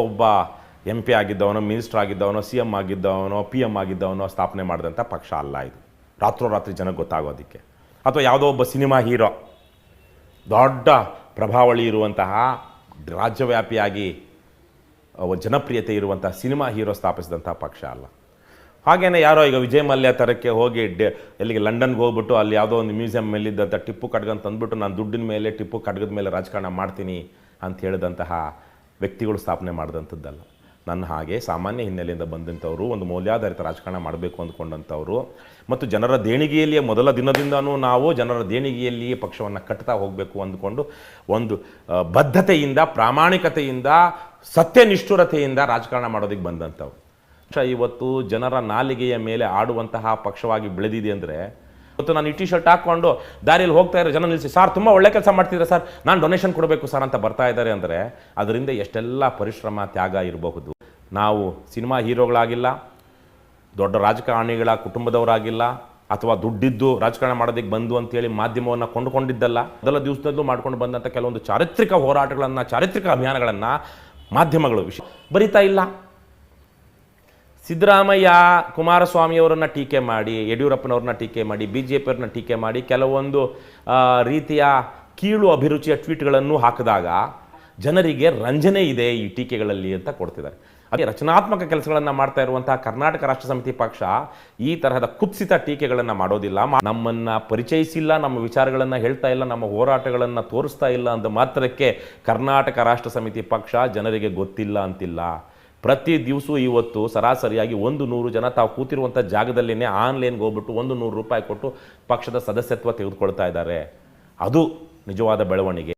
ಒಬ್ಬ M P ಆಗಿದ್ದವನೋ minister ಆಗಿದ್ದವನೋ ಸಿ ಎಂ ಆಗಿದ್ದವನೋ ಪಿ ಎಂ ಆಗಿದ್ದವನೋ ಸ್ಥಾಪನೆ ಮಾಡಿದಂಥ ಪಕ್ಷ ಅಲ್ಲ ಇದು. ರಾತ್ರೋರಾತ್ರಿ ಜನಕ್ಕೆ ಗೊತ್ತಾಗೋದಕ್ಕೆ. ಅಥವಾ ಯಾವುದೋ ಒಬ್ಬ ಸಿನಿಮಾ ಹೀರೋ, ದೊಡ್ಡ ಪ್ರಭಾವಳಿ ಇರುವಂತಹ ರಾಜ್ಯವ್ಯಾಪಿಯಾಗಿ ಜನಪ್ರಿಯತೆ ಇರುವಂತಹ ಸಿನಿಮಾ ಹೀರೋ ಸ್ಥಾಪಿಸಿದಂಥ ಪಕ್ಷ ಅಲ್ಲ. ಹಾಗೇನೆ ಯಾರೋ ಈಗ ವಿಜಯ್ ಮಲ್ಯ ಥರಕ್ಕೆ ಹೋಗಿ ಡೆ, ಎಲ್ಲಿಗೆ ಲಂಡನ್ಗೆ ಹೋಗ್ಬಿಟ್ಟು ಅಲ್ಲಿ ಯಾವುದೋ ಒಂದು ಮ್ಯೂಸಿಯಂ ಮೇಲಿದ್ದಂಥ ಟಿಪ್ಪು ಖಡ್ಗ ತಂದ್ಬಿಟ್ಟು, ನಾನು ದುಡ್ಡಿನ ಮೇಲೆ, ಟಿಪ್ಪು ಖಡ್ಗದ ಮೇಲೆ ರಾಜಕಾರಣ ಮಾಡ್ತೀನಿ ಅಂತ ಹೇಳಿದಂತಹ ವ್ಯಕ್ತಿಗಳು ಸ್ಥಾಪನೆ ಮಾಡಿದಂಥದ್ದಲ್ಲ. ನನ್ನ ಹಾಗೆ ಸಾಮಾನ್ಯ ಹಿನ್ನೆಲೆಯಿಂದ ಬಂದಂಥವರು, ಒಂದು ಮೌಲ್ಯಾಧಾರಿತ ರಾಜಕಾರಣ ಮಾಡಬೇಕು ಅಂದ್ಕೊಂಡಂಥವ್ರು, ಮತ್ತು ಜನರ ದೇಣಿಗೆಯಲ್ಲಿಯೇ ಮೊದಲ ದಿನದಿಂದನೂ ನಾವು ಜನರ ದೇಣಿಗೆಯಲ್ಲಿಯೇ ಪಕ್ಷವನ್ನು ಕಟ್ತಾ ಹೋಗಬೇಕು ಅಂದ್ಕೊಂಡು ಒಂದು ಬದ್ಧತೆಯಿಂದ, ಪ್ರಾಮಾಣಿಕತೆಯಿಂದ, ಸತ್ಯನಿಷ್ಠುರತೆಯಿಂದ ರಾಜಕಾರಣ ಮಾಡೋದಕ್ಕೆ ಬಂದಂಥವ್ರು. ಪಕ್ಷ ಇವತ್ತು ಜನರ ನಾಲಿಗೆಯ ಮೇಲೆ ಆಡುವಂತಹ ಪಕ್ಷವಾಗಿ ಬೆಳೆದಿದೆ ಅಂದರೆ ಇವತ್ತು ನಾನು ಈ ಟಿ ಶರ್ಟ್ ಹಾಕ್ಕೊಂಡು ದಾರಿಯಲ್ಲಿ ಹೋಗ್ತಾ ಇರೋ ಜನ ನಿಲ್ಲಿಸಿ, ಸರ್, ತುಂಬ ಒಳ್ಳೆ ಕೆಲಸ ಮಾಡ್ತಿದ್ರೆ ಸರ್? ನಾನು ಡೊನೇಷನ್ ಕೊಡಬೇಕು ಸರ್ ಅಂತ ಬರ್ತಾ ಇದ್ದಾರೆ ಅಂದರೆ ಅದರಿಂದ ಎಷ್ಟೆಲ್ಲ ಪರಿಶ್ರಮ, ತ್ಯಾಗ ಇರಬಹುದು. ನಾವು ಸಿನಿಮಾ ಹೀರೋಗಳಾಗಿಲ್ಲ, ದೊಡ್ಡ ರಾಜಕಾರಣಿಗಳ ಕುಟುಂಬದವರಾಗಿಲ್ಲ, ಅಥವಾ ದುಡ್ಡಿದ್ದು ರಾಜಕಾರಣ ಮಾಡೋದಕ್ಕೆ ಬಂದು ಅಂತೇಳಿ ಮಾಧ್ಯಮವನ್ನು ಕೊಂಡುಕೊಂಡಿದ್ದಲ್ಲ, ಮೊದಲ ದಿವಸದಲ್ಲೂ ಮಾಡ್ಕೊಂಡು ಬಂದಂಥ ಕೆಲವೊಂದು ಚಾರಿತ್ರಿಕ ಹೋರಾಟಗಳನ್ನು, ಚಾರಿತ್ರಿಕ ಅಭಿಯಾನಗಳನ್ನು ಮಾಧ್ಯಮಗಳು ವಿಷಯ ಬರಿತಾ ಇಲ್ಲ. ಸಿದ್ದರಾಮಯ್ಯ ಕುಮಾರಸ್ವಾಮಿಯವರನ್ನು ಟೀಕೆ ಮಾಡಿ, ಯಡಿಯೂರಪ್ಪನವ್ರನ್ನ ಟೀಕೆ ಮಾಡಿ ಬಿ ಜೆ ಪಿಯವ್ರನ್ನ ಟೀಕೆ ಮಾಡಿ ಕೆಲವೊಂದು ರೀತಿಯ ಕೀಳು ಅಭಿರುಚಿಯ ಟ್ವೀಟ್ಗಳನ್ನು ಹಾಕಿದಾಗ ಜನರಿಗೆ ರಂಜನೆ ಇದೆ ಈ ಟೀಕೆಗಳಲ್ಲಿ ಅಂತ ಕೊಡ್ತಿದ್ದಾರೆ. ಅದೇ ರಚನಾತ್ಮಕ ಕೆಲಸಗಳನ್ನು ಮಾಡ್ತಾ ಇರುವಂತಹ ಕರ್ನಾಟಕ ರಾಷ್ಟ್ರ ಸಮಿತಿ ಪಕ್ಷ ಈ ತರಹದ ಕುತ್ಸಿತ ಟೀಕೆಗಳನ್ನು ಮಾಡೋದಿಲ್ಲ. ನಮ್ಮನ್ನು ಪರಿಚಯಿಸಿಲ್ಲ, ನಮ್ಮ ವಿಚಾರಗಳನ್ನು ಹೇಳ್ತಾ ಇಲ್ಲ, ನಮ್ಮ ಹೋರಾಟಗಳನ್ನು ತೋರಿಸ್ತಾ ಇಲ್ಲ ಅಂದ ಮಾತ್ರಕ್ಕೆ ಕರ್ನಾಟಕ ರಾಷ್ಟ್ರ ಸಮಿತಿ ಪಕ್ಷ ಜನರಿಗೆ ಗೊತ್ತಿಲ್ಲ ಅಂತಿಲ್ಲ. ಪ್ರತಿ ದಿವಸ ಇವತ್ತು ಸರಾಸರಿಯಾಗಿ ಒಂದು ನೂರು ಜನ ತಾವು ಕೂತಿರುವಂಥ ಜಾಗದಲ್ಲಿನೇ ಆನ್ಲೈನ್ಗೆ ಹೋಗ್ಬಿಟ್ಟು ಒಂದು ನೂರು ರೂಪಾಯಿ ಕೊಟ್ಟು ಪಕ್ಷದ ಸದಸ್ಯತ್ವ ತೆಗೆದುಕೊಳ್ತಾ ಇದ್ದಾರೆ. ಅದು ನಿಜವಾದ ಬೆಳವಣಿಗೆ.